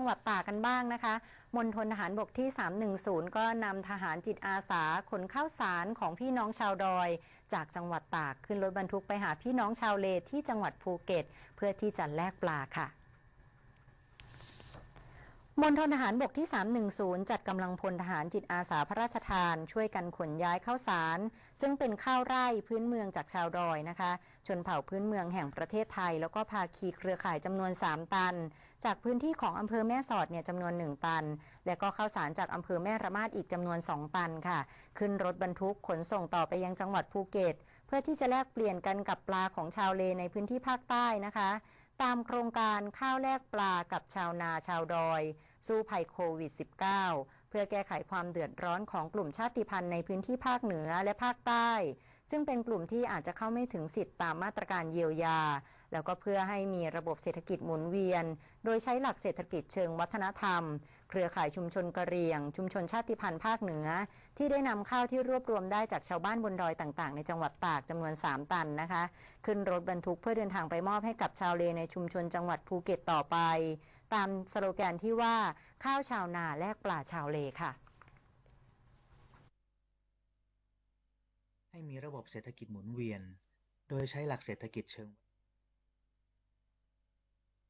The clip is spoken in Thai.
จังหวัดตากกันบ้างนะคะมณฑลทหารบกที่ 310 ก็นำทหารจิตอาสาขนข้าวสารของพี่น้องชาวดอย จากจังหวัดตากขึ้นรถบรรทุกไปหาพี่น้องชาวเลที่จังหวัดภูเก็ต เพื่อที่จะแลกปลาค่ะ มณฑลทหารบกที่ 310 จัดกำลังพลทหารจิตอาสาพระราชทาน ช่วยกันขนย้ายข้าวสาร ซึ่งเป็นข้าวไร่พื้นเมืองจากชาวดอยนะคะ ชนเผ่าพื้นเมืองแห่งประเทศไทย แล้วก็ภาคีเครือข่ายจำนวน 3 ตัน จากพื้นที่ของอำเภอแม่สอดเนี่ยจำนวน 1 ตัน และก็ข้าวสารจากอำเภอแม่ระมาดอีกจำนวน 2 ตันค่ะ ขึ้นรถบรรทุกขนส่งต่อไปยังจังหวัดภูเก็ต เพื่อที่จะแลกเปลี่ยนกันกับปลาของชาวเลในพื้นที่ภาคใต้นะคะ ตามโครงการข้าวแลกปลากับชาวนาชาวดอย สู้ภัยโควิด -19 เพื่อแก้ไขความเดือดร้อนของกลุ่มชาติพันธุ์ในพื้นที่ภาคเหนือและภาคใต้ ซึ่งเป็นกลุ่มที่อาจจะเข้าไม่ถึงสิทธิตามมาตรการเยียวยา แล้วก็เพื่อให้มีระบบเศรษฐกิจหมุนเวียน โดยใช้หลักเศรษฐกิจเชิงวัฒนธรรม เครือข่ายชุมชนกะเหรี่ยง ชุมชนชาติพันธุ์ภาคเหนือ ที่ได้นำข้าวที่รวบรวมได้จากชาวบ้านบนดอยต่างๆ ในจังหวัดตากจำนวน 3 ตันนะคะ ขึ้นรถบรรทุกเพื่อเดินทางไปมอบให้กับชาวเลในชุมชนจังหวัดภูเก็ตต่อไป ตามสโลแกนที่ว่าข้าวชาวนาแลกปลาชาวเลค่ะให้มีระบบเศรษฐกิจหมุนเวียน โดยใช้หลักเศรษฐกิจเชิง